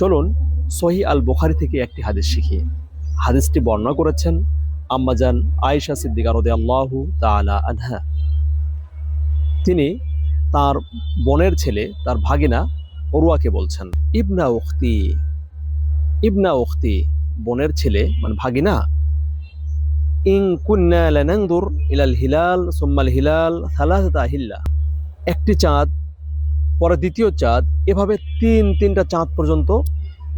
চলুন সহি আল বুখারি থেকে একটি হাদিস শিখি। হাদিসটি বর্ণনা করেছেন আম্মাজান আয়েশা সিদ্দিকা রদে আল্লাহু তালা আনহা। তিনি তার বোনের ছেলে, তার ভাগিনা অরুয়াকে বলছেন, ইবনা উখতি ইবনা উখতি, বোনের ছেলে মানে ভাগিনা ইং ইলাল হিলাল সুম্মাল হিলাল হিল্লা। একটি চাঁদ পরে দ্বিতীয় চাঁদ, এভাবে তিন, তিনটা চাঁদ পর্যন্ত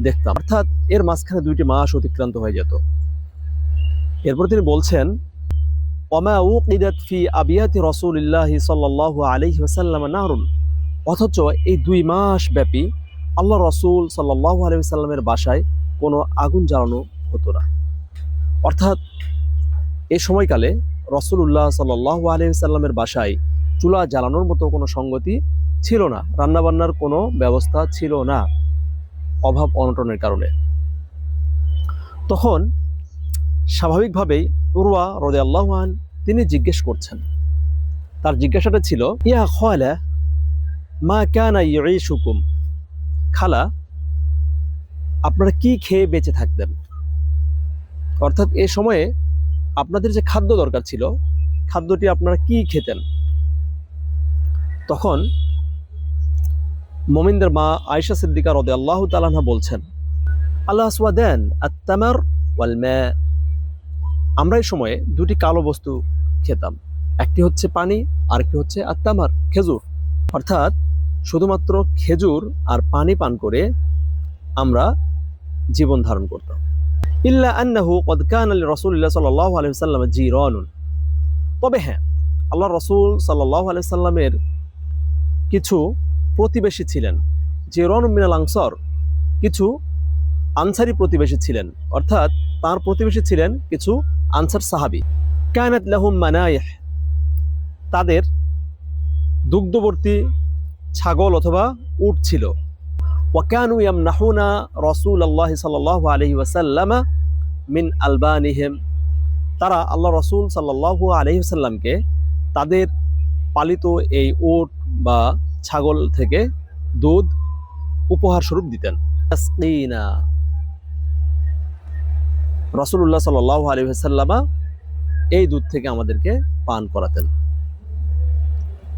দেখতাম। অর্থাৎ এর মাঝখানে দুইটি মাস অতিক্রান্ত হয়ে যেত। এরপর তিনি বলছেন, ওমা উকিদাত ফি আবিয়াতি রসুলিল্লাহি সাল্লাল্লাহু আলাইহি ওয়াসাল্লাম নারুন। অথচ এই দুই মাস ব্যাপী আল্লাহ রসুল সাল্লাল্লাহু আলাইহি সাল্লামের বাসায় কোনো আগুন জ্বালানো হতো না। অর্থাৎ এ সময়কালে রসুল্লাহ সাল্লাল্লাহু আলাইহি সাল্লামের বাসায় চুলা জ্বালানোর মতো কোনো সঙ্গতি ছিল না। রান্নাবান্নার কোনো ব্যবস্থা ছিল না অভাব অনটনের কারণে। তখন স্বাভাবিকভাবেই উরওয়া রদে আল্লাহান তিনি জিজ্ঞেস করছেন। তার জিজ্ঞাসাটা ছিল, ইয়া খয়লা মা কানা ইউকুম খালা, আপনারা কি খেয়ে বেঁচে থাকতেন অর্থাৎ এ সময়ে আপনাদের যে খাদ্য দরকার ছিল, খাদ্যটি আপনারা কি খেতেন? তখন মোমিনদের মা আয়েশা সিদ্দিকা রদে আল্লাহ তালাহা বলছেন, আল্লাহ দেন আত্তামার ওয়াল ম্যা আমরা এই সময়ে দুটি কালো বস্তু খেতাম, একটি হচ্ছে পানি আরেকটি হচ্ছে আত্তামার, খেজুর। অর্থাৎ শুধুমাত্র খেজুর আর পানি পান করে আমরা জীবন ধারণ করতাম। ইল্লা আন্নাহু কদ কান আলী রসুল্লাহ সাল্লাহ আলহি সাল্লাম জিরানুন। তবে হ্যাঁ আল্লাহ রসুল সাল্লাহ আলহি সাল্লামের কিছু প্রতিবেশী ছিলেন, যে মিনাল আংসর কিছু আনসারি প্রতিবেশী ছিলেন, অর্থাৎ তার প্রতিবেশী ছিলেন কিছু আনসার সাহাবি। কায়নাত লাহুম মানাইহ তাদের দুগ্ধবর্তী ছাগল অথবা উট ছিল। ওয়াকানু ইয়ামনাহুনা রসুল আল্লাহ সাল্লাহ আলহি ওয়াসাল্লামা মিন আলবানিহিম, তারা আল্লাহ রসুল সাল্লাহ আলহি সাল্লামকে তাদের পালিত এই উট বা ছাগল থেকে দুধ উপহার স্বরূপ দিতেন। রসুল্লাহ সাল আলী সাল্লামা এই দুধ থেকে আমাদেরকে পান করাতেন।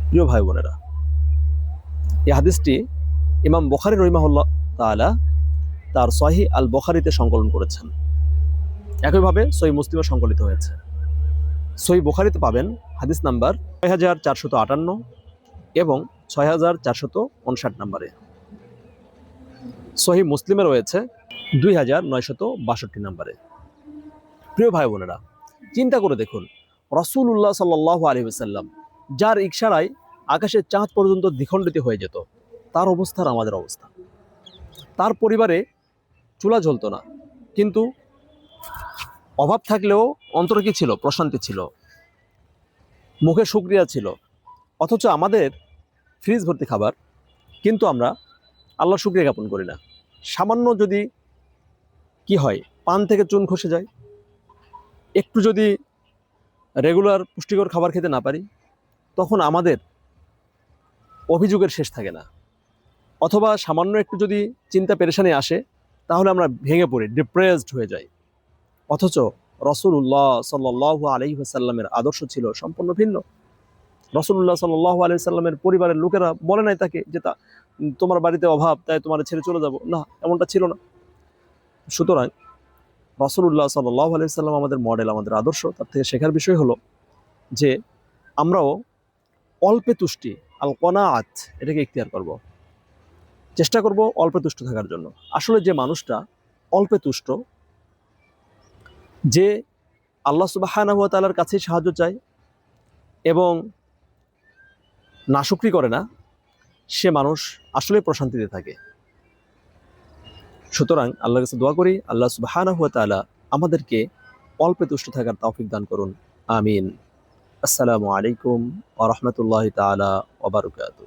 প্রিয় ভাই বোনেরা এই হাদিসটি ইমাম বখারি রহিমাহুল্লাহ তালা তার সহি আল বখারিতে সংকলন করেছেন। একইভাবে সহি মুসলিমে সংকলিত হয়েছে। সহি বখারিতে পাবেন হাদিস নাম্বার ছয় হাজার চারশত আটান্ন এবং ছয় হাজার চারশত উনষাট নম্বরে। সহি মুসলিমে রয়েছে দুই হাজার নয়শত বাষট্টি নম্বরে। প্রিয় ভাই বোনেরা, চিন্তা করে দেখুন রসুল্লাহ সাল্লাহ আলী সাল্লাম যার ইশারায় আকাশের চাঁদ পর্যন্ত দ্বিখণ্ডিত হয়ে যেত, তার অবস্থার আমাদের অবস্থা। তার পরিবারে চুলা জ্বলতো না, কিন্তু অভাব থাকলেও অন্তরে কি ছিল, প্রশান্তি ছিল, মুখে সুক্রিয়া ছিল, অথচ আমাদের ফ্রিজ ভর্তি খাবার, কিন্তু আমরা আল্লাহ শুক্রিয়া জ্ঞাপন করি না। সামান্য যদি কি হয়, পান থেকে চুন খসে যায়। একটু যদি রেগুলার পুষ্টিকর খাবার খেতে না পারি, তখন আমাদের অভিযোগের শেষ থাকে না। অথবা সামান্য একটু যদি চিন্তা পেরেশানি আসে, তাহলে আমরা ভেঙে পড়ি ডিপ্রেসড হয়ে যাই। অথচ রসুল্লাহ সাল্লাহ আলহি সাল্লামের আদর্শ ছিল সম্পূর্ণ ভিন্ন। রসুল্লাহ সাল্লাহ আলি সাল্লামের পরিবারের লোকেরা বলে নাই তাকে যে তা তোমার বাড়িতে অভাব, তাই তোমার ছেড়ে চলে যাব। না, এমনটা ছিল না। সুতরাং রসুল্লাহ সাল্লাহ আলি সাল্লাম আমাদের মডেল আমাদের আদর্শ, তার থেকে শেখার বিষয় হলো যে আমরাও অল্পে তুষ্টি আল কনাআত এটাকে ইখতিয়ার করব। চেষ্টা করব অল্পে তুষ্ট থাকার জন্য। আসলে যে মানুষটা অল্পে তুষ্ট, যে আল্লাহ সুবাহ তালার কাছেই সাহায্য চায় এবং নাশুক্রি করে না, সে মানুষ আসলে প্রশান্তিতে থাকে। সুতরাং আল্লাহর কাছে দোয়া করি, আল্লাহ সুবাহানা হুয়া তালা আমাদেরকে অল্পে তুষ্ট থাকার তৌফিক দান করুন। আমিন। আসসালামু আলাইকুম আ রহমতুল্লাহ তালা ওবরকাত